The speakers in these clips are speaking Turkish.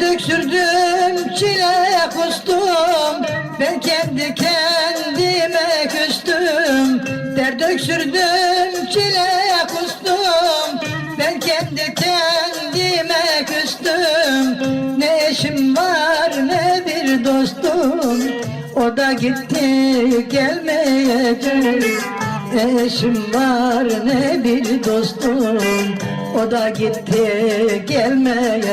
Döksürdüm çile kustum. Ben kendi kendime küstüm. Ter döksürdüm çile kustum. Ben kendi kendime küstüm. Ne eşim var ne bir dostum. O da gitti gelmeyecek Ne eşim var ne bir dostum. O da gitti gelmeyecek.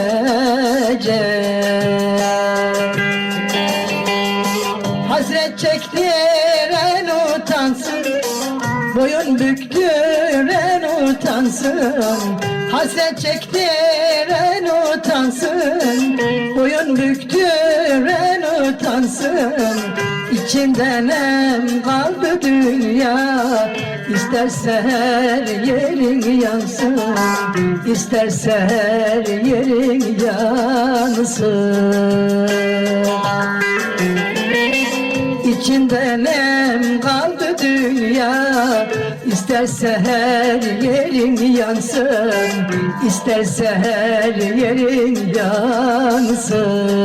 Hasret çektiren utansın. Boyun büktüren utansın. Hasret çektiren utansın. Boyun büktüren utansın İçimden em kaldı dünya. İsterse her yerin yansın İsterse her yerin yansın. İçinde nem kaldı dünya. İsterse her yerin yansın İsterse her yerin yansın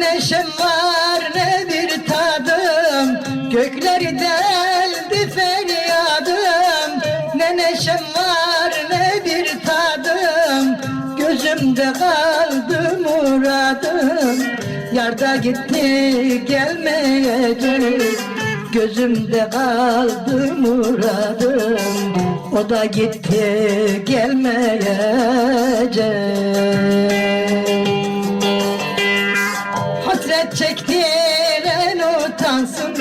neşem var ne bir tadım. Gökleri deldi feryadım. Ne neşem var ne bir tadım. Gözümde kaldı muradım. Yarda gitti gelmeyecek. Gözümde kaldı muradım. O da gitti gelmeyecek Hasret çektiren utansın